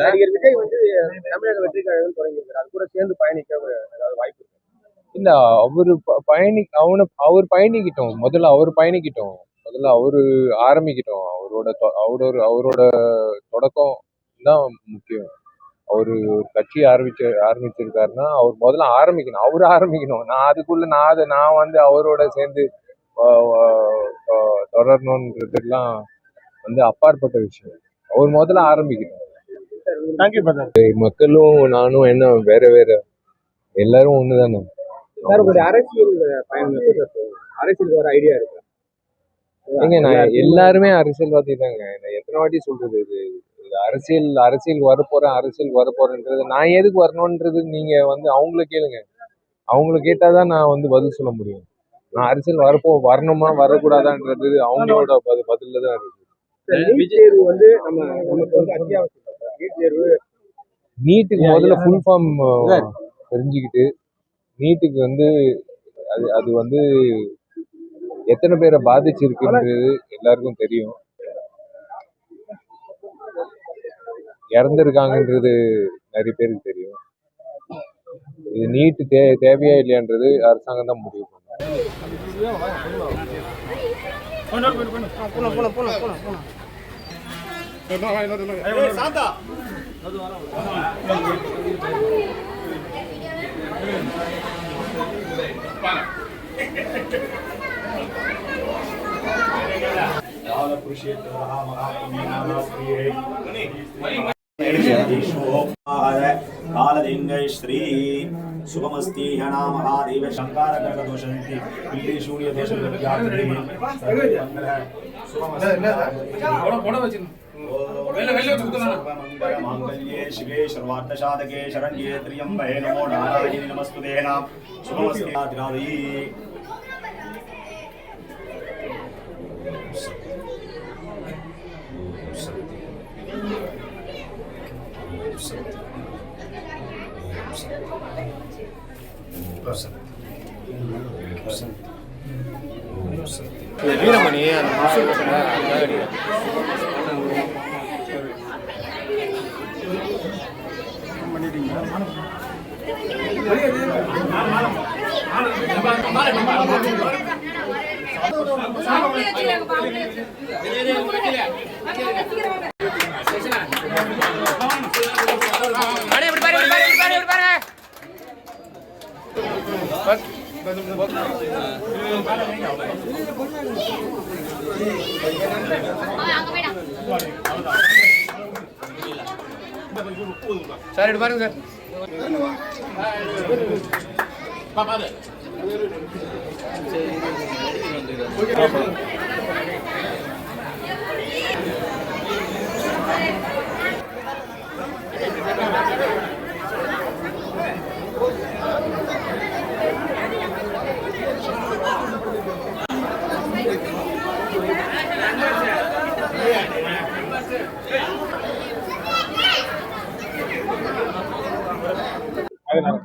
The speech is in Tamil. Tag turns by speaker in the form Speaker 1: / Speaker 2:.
Speaker 1: நடிகர் விஜய் வந்து தமிழக வெற்றி கழகம் தொடங்கியிருக்காரு. அது கூட சேர்ந்து பயணிக்க ஏதாவது வாய்ப்பு இருக்கு.
Speaker 2: இல்ல அவரு பயணி அவனை அவர் பயணிக்கிட்டோம். முதல்ல அவர் பயணிக்கிட்டோம். முதல்ல அவரு ஆரம்பிக்கிட்டோம். அவரோட அவரோட அவரோட தொடக்கம் தான் முக்கியம். அவரு கட்சி ஆரம்பிச்சு ஆரம்பிச்சிருக்காருன்னா அவர் முதல்ல ஆரம்பிக்கணும். அவரு ஆரம்பிக்கணும். நான் அதுக்குள்ள நான் அதை நான் வந்து அவரோட சேர்ந்து தொடரணுன்றதுலாம் வந்து அப்பாற்பட்ட விஷயம். அவர் முதல்ல ஆரம்பிக்கணும்
Speaker 1: தேங்க்யூ பிரதர்
Speaker 2: மக்களும் நானும் என்ன வேற வேற. எல்லாரும் ஒண்ணுதானே?
Speaker 1: சார் உங்களுடைய அரசியல் பயணம்? அரசியலுக்கு வர ஐடியா இருக்கு?
Speaker 2: ஏங்க நான் எல்லாருமே அரசியல்வாதி தாங்க. நான் எத்தனை வாட்டி சொல்றது இது? அரசியல் அரசியல் வரப்போறேன் அரசியல் வரப்போறேன்றது. நான் எதுக்கு வரணுன்றது நீங்க வந்து அவங்கள கேளுங்க. அவங்கள கேட்டாதான் நான் வந்து பதில் சொல்ல முடியும். நான் அரசியல் வரப்போ வரணுமா வரக்கூடாதான்றது அவங்களோட பதில் தான் இருக்கு.
Speaker 1: தேர்வு வந்து நம்ம நமக்கு வந்து அத்தியாவசியம்.
Speaker 2: நீட்டுக்கு முதல்ல ஃபுல் ஃபார்ம் தெரிஞ்சுக்கிட்டு நீட்டுக்கு வந்து அது அது வந்து எத்தனை பேரை பாதிச்சிருக்குன்றது எல்லாருக்கும் தெரியும். இறந்துருக்காங்கன்றது நிறைய பேருக்கு தெரியும். இது நீட்டு தே தேவையா இல்லையான்றது அரசாங்கம் தான் முடிவு பண்ணும்.
Speaker 3: कालदेङ्गै श्री शुभमस्ति हणा महादेव शङ्कारकर्कदोषन्ति माङ्गल्ये शिवे सर्वार्थसाधके शरण्ये त्र्यम्बके नमो नारायणे नमस्तुते नाम शुभमस्ति आदिरादि
Speaker 1: வீரமணி அந்த மசூல் அதுக்காக சார் இடு பாருங்க சார். பாப்பா அதனால